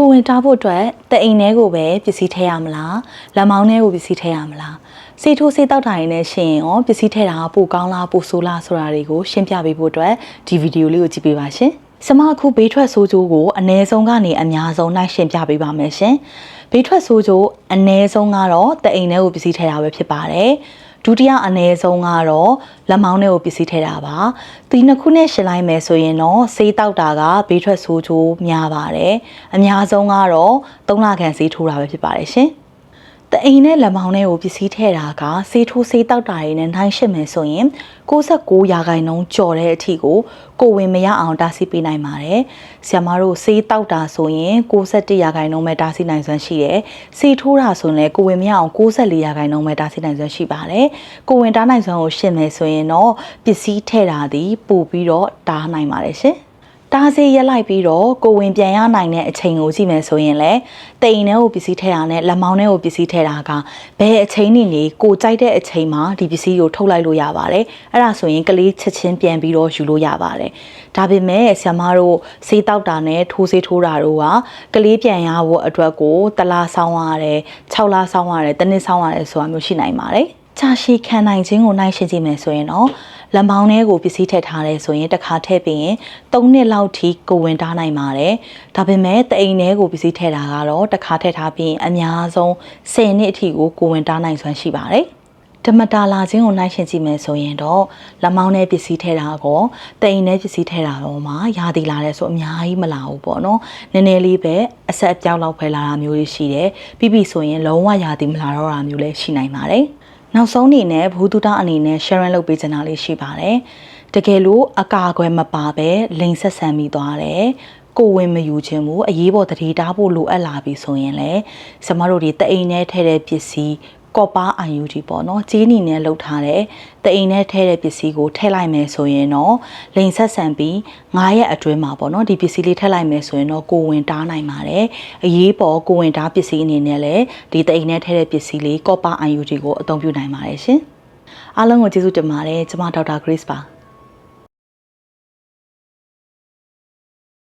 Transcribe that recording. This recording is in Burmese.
ကိုဝင်တားဖို့အတွက်တအိမ်ထဲကိုပဲပစ္စည်းထည့်ရမလားလက်မောင်းထဲကိုပစ္စည်းထည့်ရမလားစေထိုးစေးတောက်တာရင်းနဲ့ရှင်ရောပစ္စည်းထည့်တာကပိုကောင်းလားပိုဆိုးလားဆိုတာတွေကိုရှင်းပြပေးဖို့အတွက်ဒီဗီဒီယိုလေးကိုကြည့်ပေးပါရှင်စမအခုဘေးထွက်ဆိုးကျိုးကိုအ ਨੇ ဆုံးကနေအများဆုံးနှိုင်းရှင်းပြပေးပါမယ်ရှင်ဘေးထွက်ဆိုးကျိုးအ ਨੇ ဆုံးကတော့တအိမ်ထဲကိုပစ္စည်းထည့်တာပဲဖြစ်ပါတယ် ဒုတိယအ ਨੇ ဆုံးကတော့လက်မောင်းထဲကိုပစ္စည်းထည့်တာပါဒီနှစ်ခုနဲ့ရှင်းလိုက်မယ်ဆိုရင်တော့ဆေးတောက်တာကဘေးထွက်ဆိုးကျိုးများပါတယ်အများဆုံးကတော့၃လခန့်ဆေးထိုးတာပဲဖြစ်ပါတယ်ရှင် တအိမ်နဲ့လက်မောင်းထဲကိုပစ္စည်းထည့်တာကဆေးထိုးဆေးတောက်တာတွေနဲ့နှိုင်းရှင်းမယ်ဆိုရင်69ရာခိုင်နှုန်းကျော်တဲ့အထိကိုကိုဝင်မရအောင်တားဆီးပေးနိုင်ပါတယ်။ဆရာမတို့ဆေးတောက်တာဆိုရင်61ရာခိုင်နှုန်းပဲတားဆီးနိုင်စွမ်းရှိတယ်။ဆေးထိုးတာဆိုရင်လည်းကိုဝင်မရအောင်64ရာခိုင်နှုန်းပဲတားဆီးနိုင်စွမ်းရှိပါတယ်။ကိုဝင်တားနိုင်စွမ်းကိုရှင်းမယ်ဆိုရင်တော့ပစ္စည်းထည့်တာဒီပို့ပြီးတော့တားနိုင်ပါတယ်ရှင်။ တားစေးရက်လိုက်ပြီးတော့ကိုဝင်ပြန်ရနိုင်တဲ့အချိန်ကိုကြည့်မယ်ဆိုရင်လည်းတိမ်ထဲကိုပစ္စည်းထည့်တာနဲ့လက်မောင်းထဲကိုပစ္စည်းထည့်တာကဘယ်အချိန်နေနေကိုကြိုက်တဲ့အချိန်မှာဒီပစ္စည်းကိုထုတ်လိုက်လို့ရပါတယ်အဲ့ဒါဆိုရင်ကလေးချက်ချင်းပြန်ပြီးတော့ယူလို့ရပါတယ်ဒါပေမဲ့ဆ iam မတို့ဆေးတောက်တာနဲ့ထိုးဆေးထိုးတာတို့ကကလေးပြန်ရဖို့အတွက်ကိုတစ်လားဆောင်းရတယ်6လဆောင်းရတယ်တစ်နှစ်ဆောင်းရတယ်ဆိုတာမျိုးရှိနိုင်ပါတယ်ချာရှည်ခံနိုင်ခြင်းကိုနိုင်ရှင်းကြည့်မယ်ဆိုရင်တော့ လက်မောင်းထဲကိုပစ္စည်းထည့်ထားတယ်ဆိုရင်တစ်ခါထည့်ပြီးရင်၃နှစ်လောက်ထိကိုဝင်တားနိုင်ပါတယ်။ဒါပေမဲ့တအိမ်ထဲကိုပစ္စည်းထည့်တာကတော့တစ်ခါထည့်ထားပြီးရင်အများဆုံး10နှစ်အထိကိုကိုဝင်တားနိုင်စွမ်းရှိပါတယ်။ဓမ္မတာလာခြင်းကိုနှိုင်းရှင်းကြည့်မယ်ဆိုရင်တော့လက်မောင်းနဲ့ပစ္စည်းထဲတာကောတိမ်နဲ့ပစ္စည်းထဲတာတော့မှရာသီလာတဲ့ဆိုအများကြီးမလာဘူးပေါ့နော်နည်းနည်းလေးပဲအဆက်အပြောက်လောက်ပဲလာတာမျိုးတွေရှိတယ်ပြီးပြီဆိုရင်လုံးဝရာသီမလာတော့တာမျိုးလည်းရှိနိုင်ပါတယ် နောက်ဆုံးအနေနဲ့ဘူဒုတအနေနဲ့ sharing လုပ်ပေးချင်တာလေးရှိပါတယ်တကယ်လို့အကာအကွယ်မပါပဲလိန်ဆက်ဆံမိသွားတယ်ကိုဝင်မယူခြင်းဘူးအရေးပေါ်တတိတားဖို့လိုအပ်လာပြီဆိုရင်လည်းကျမတို့ဒီတအိမ်နဲ့ထဲတဲ့ပစ္စည်း ကော့ပါ IUD ပေါ့နော်ကြေးနီနဲ့လှုပ်ထားတဲ့တအိမ်နဲ့ထဲတဲ့ပစ္စည်းကိုထည့်လိုက်မယ်ဆိုရင်တော့လိန်ဆက်ဆံပြီး9ရက်အတွင်းမှာပေါ့နော်ဒီပစ္စည်းလေးထည့်လိုက်မယ်ဆိုရင်တော့ကိုဝင်တားနိုင်ပါတယ်အရေးပေါ်ကိုဝင်တားပစ္စည်းအနေနဲ့လည်းဒီတအိမ်နဲ့ထဲတဲ့ပစ္စည်းလေးကော့ပါ IUD ကိုအသုံးပြုနိုင်ပါတယ်ရှင်အားလုံးကိုကျေးဇူးတင်ပါတယ်ကျွန်မဒေါက်တာ Grace ပါ